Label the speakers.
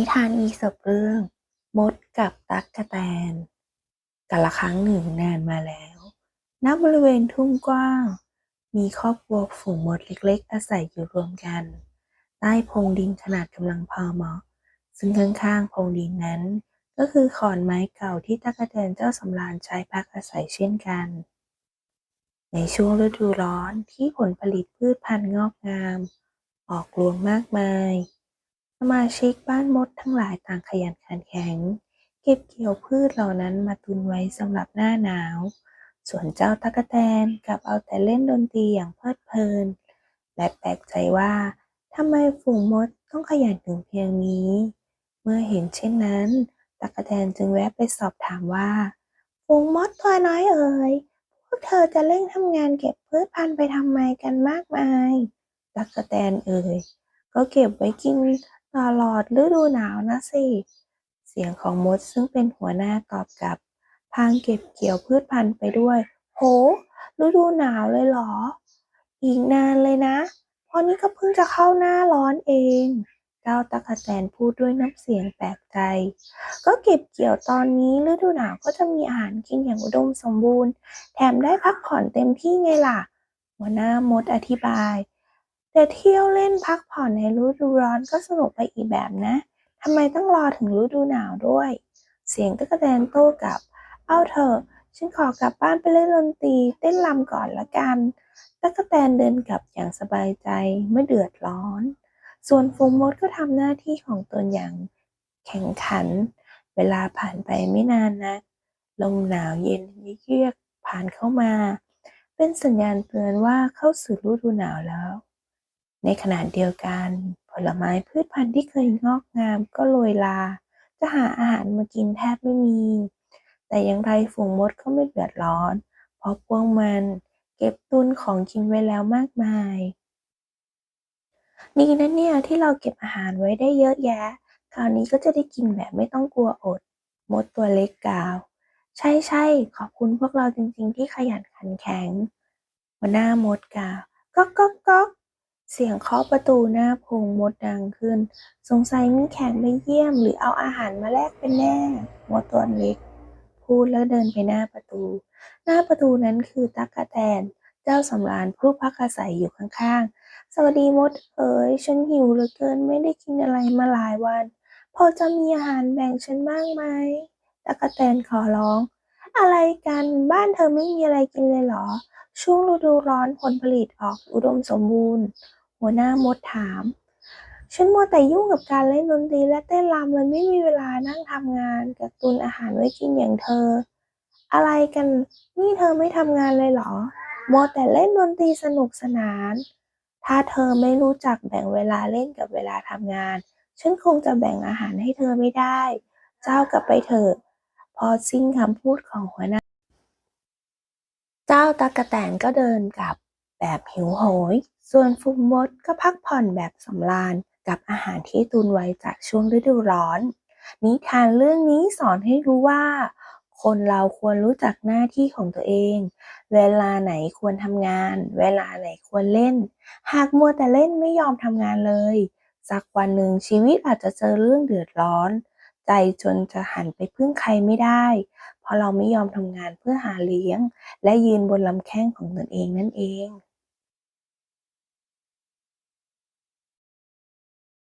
Speaker 1: นิทานอีสปเรื่อง มดกับตั๊กกะแตนกาละครั้งหนึ่งนานมาแล้ว ณ บริเวณทุ่งกว้าง มีครอบครัวฝูงมดเล็กๆ อาศัยอยู่รวมกัน ใต้พงดินขนาดกำลังพอเหมาะ ซึ่งข้างๆพงดินนั้น ก็คือขอนไม้เก่าที่ตั๊กกะแตนเจ้าสำราญใช้พักอาศัยเช่นกัน ในช่วงฤดูร้อนที่ผลผลิตพืชพันธุ์งอกงาม ออกรวงมากมาย สมาชิกบ้านมดทั้งหลายต่างขยันขันแข็ง เก็บเกี่ยวพืชเหล่านั้นมาตุนไว้สำหรับหน้าหนาว ส่วนเจ้าตั๊กแตนกลับเอาแต่เล่นดนตรีอย่างเพลิดเพลิน และแปลกใจว่าทำไมฝูงมดต้องขยันถึงเพียงนี้ เมื่อเห็นเช่นนั้นตั๊กแตนจึงแวะไปสอบถามว่า ฝูงมดตัวน้อยเอ๋ยพวกเธอจะเร่งทำงานเก็บพืชพันธุ์ไปทำไมกันมากมายตั๊กแตนเอ๋ยก็เก็บไว้กิน ตลอดฤดูหนาวนะสิ เสียงของมดซึ่งเป็นหัวหน้าตอบกลับ พางเก็บเกี่ยวพืชพันธุ์ไปด้วย โห ฤดูหนาวเลยเหรอ อีกนานเลยนะ เพราะนี่ก็เพิ่งจะเข้าหน้าร้อนเองเจ้าตะกะแตนพูดด้วยน้ำเสียงแปลกใจ ก็เก็บเกี่ยวตอนนี้ฤดูหนาวก็จะมีอาหารกินอย่างอุดมสมบูรณ์ แถมได้พักผ่อนเต็มที่ไงล่ะ หัวหน้ามดอธิบาย แต่เที่ยวเล่นพักผ่อนในฤดูร้อนก็สนุกไปอีกแบบนะ ทำไมต้องรอถึงฤดูหนาวด้วย เสียงตะกแตนโต้กลับ เอาเถอะ ฉันขอกลับบ้านไปเล่นดนตรีเต้นรำก่อนละกัน ตะกแตนเดินกลับอย่างสบายใจไม่เดือดร้อน ส่วนฟูงมดก็ทำหน้าที่ของตนอย่างแข่งขัน เวลาผ่านไปไม่นานนัก ลมหนาวเย็นเยือกผ่านเข้ามา เป็นสัญญาณเตือนว่าเข้าสู่ฤดูหนาวแล้ว ในขณะเดียวกัน ผลไม้พืชพันธุ์ที่เคยงอกงามก็โรยลา จะหาอาหารมากินแทบไม่มี แต่อย่างไรฝูงมดก็ไม่เดือดร้อน เพราะพวกมันเก็บตุนของกินไว้แล้วมากมายดีนะเนี่ยที่เราเก็บอาหารไว้ได้เยอะแยะ คราวนี้ก็จะได้กินแบบไม่ต้องกลัวอด มดตัวเล็กกล่าว ใช่ใช่ขอบคุณพวกเราจริงๆ ที่ขยันขันแข็งหัวหน้ามดกล่าวก๊อกก๊อกก๊อก เสียงเคาะประตูหน้าพงมดดังขึ้น สงสัยมีแขกมาเยี่ยมหรือเอาอาหารมาแลกเป็นแน่ มดตัวเล็ก พูดแล้วเดินไปหน้าประตู หน้าประตูนั้นคือตักกะแตน เจ้าสำราญผู้พักอาศัยอยู่ข้างๆ สวัสดีมดเอ๋ยฉันหิวเหลือเกินไม่ได้กินอะไรมาหลายวัน พอจะมีอาหารแบ่งฉันบ้างไหมตักกะแตนขอร้อง อะไรกันบ้านเธอไม่มีอะไรกินเลยเหรอ ช่วงฤดูร้อนผลผลิตออกอุดมสมบูรณ์ หัวหน้ามดถาม ฉันมัวแต่ยุ่งกับการเล่นดนตรีและเต้นรำเลยไม่มีเวลานั่งทำงานกับตุนอาหารไว้กินอย่างเธอ อะไรกันนี่เธอไม่ทำงานเลยเหรอมัวแต่เล่นดนตรีสนุกสนาน ถ้าเธอไม่รู้จักแบ่งเวลาเล่นกับเวลาทำงาน ฉันคงจะแบ่งอาหารให้เธอไม่ได้ เจ้ากลับไปเถอะพอสิ้นคำพูดของหัวหน้า เจ้าตะกะแตนก็เดินกลับ แบบหิวโหย ส่วนฟูงมดก็พักผ่อนแบบสำราญกับอาหารที่ตุนไว้จากช่วงฤดูร้อน นิทานเรื่องนี้สอนให้รู้ว่า คนเราควรรู้จักหน้าที่ของตัวเอง เวลาไหนควรทำงาน เวลาไหนควรเล่น หากมัวแต่เล่นไม่ยอมทำงานเลยสักวันหนึ่งชีวิตอาจจะเจอเรื่องเดือดร้อน ใจจนจะหันไปพึ่งใครไม่ได้ เพราะเราไม่ยอมทำงานเพื่อหาเลี้ยง และยืนบนลำแข้งของตนเองนั่นเอง